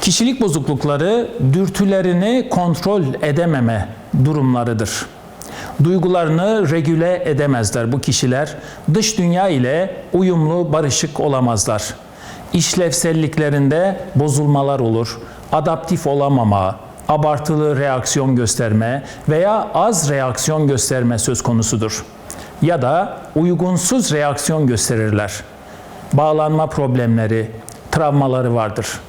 Kişilik bozuklukları dürtülerini kontrol edememe durumlarıdır. Duygularını regüle edemezler bu kişiler. Dış dünya ile uyumlu, barışık olamazlar. İşlevselliklerinde bozulmalar olur. Adaptif olamama, abartılı reaksiyon gösterme veya az reaksiyon gösterme söz konusudur. Ya da uygunsuz reaksiyon gösterirler. Bağlanma problemleri, travmaları vardır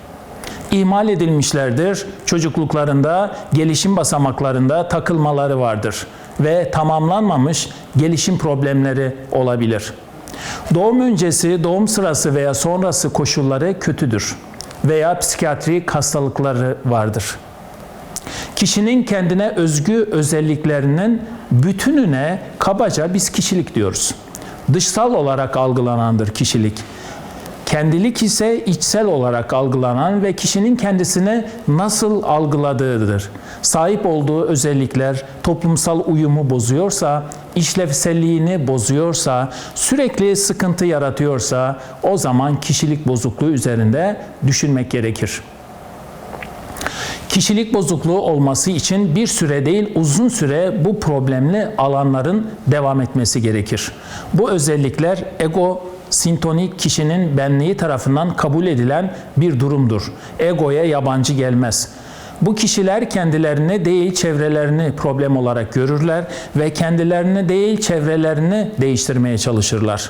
ihmal edilmişlerdir. Çocukluklarında, gelişim basamaklarında takılmaları vardır ve tamamlanmamış gelişim problemleri olabilir. Doğum öncesi, doğum sırası veya sonrası koşulları kötüdür veya psikiyatrik hastalıkları vardır. Kişinin kendine özgü özelliklerinin bütününe kabaca biz kişilik diyoruz. Dışsal olarak algılanandır kişilik. Kendilik ise içsel olarak algılanan ve kişinin kendisini nasıl algıladığıdır. Sahip olduğu özellikler toplumsal uyumu bozuyorsa, işlevselliğini bozuyorsa, sürekli sıkıntı yaratıyorsa o zaman kişilik bozukluğu üzerinde düşünmek gerekir. Kişilik bozukluğu olması için bir süre değil uzun süre bu problemli alanların devam etmesi gerekir. Bu özellikler ego sintonik kişinin benliği tarafından kabul edilen bir durumdur. Egoya yabancı gelmez. Bu kişiler kendilerini değil çevrelerini problem olarak görürler ve kendilerini değil çevrelerini değiştirmeye çalışırlar.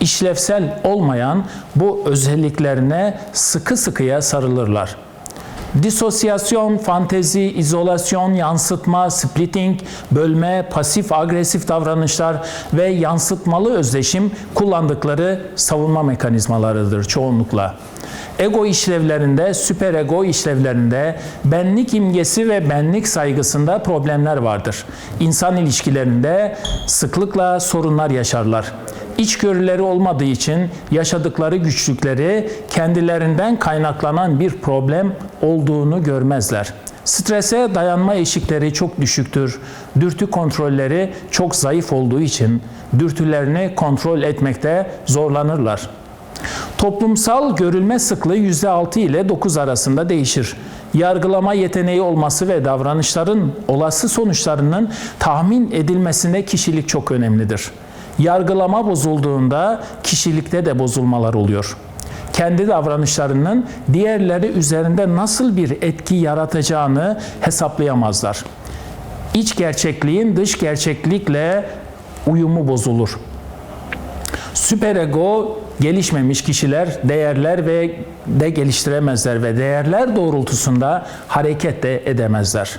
İşlevsel olmayan bu özelliklerine sıkı sıkıya sarılırlar. Disosyasyon, fantezi, izolasyon, yansıtma, splitting, bölme, pasif agresif davranışlar ve yansıtmalı özdeşim kullandıkları savunma mekanizmalarıdır çoğunlukla. Ego işlevlerinde, süperego işlevlerinde, benlik imgesi ve benlik saygısında problemler vardır. İnsan ilişkilerinde sıklıkla sorunlar yaşarlar içgörüleri olmadığı için yaşadıkları güçlükleri kendilerinden kaynaklanan bir problem olduğunu görmezler. Strese dayanma eşikleri çok düşüktür. Dürtü kontrolleri çok zayıf olduğu için dürtülerini kontrol etmekte zorlanırlar. Toplumsal görülme sıklığı %6 ile 9 arasında değişir. Yargılama yeteneği olması ve davranışların olası sonuçlarının tahmin edilmesinde kişilik çok önemlidir. Yargılama bozulduğunda kişilikte de bozulmalar oluyor. Kendi davranışlarının diğerleri üzerinde nasıl bir etki yaratacağını hesaplayamazlar. İç gerçekliğin dış gerçeklikle uyumu bozulur. Süperego gelişmemiş kişiler değerler ve de geliştiremezler ve değerler doğrultusunda hareket de edemezler.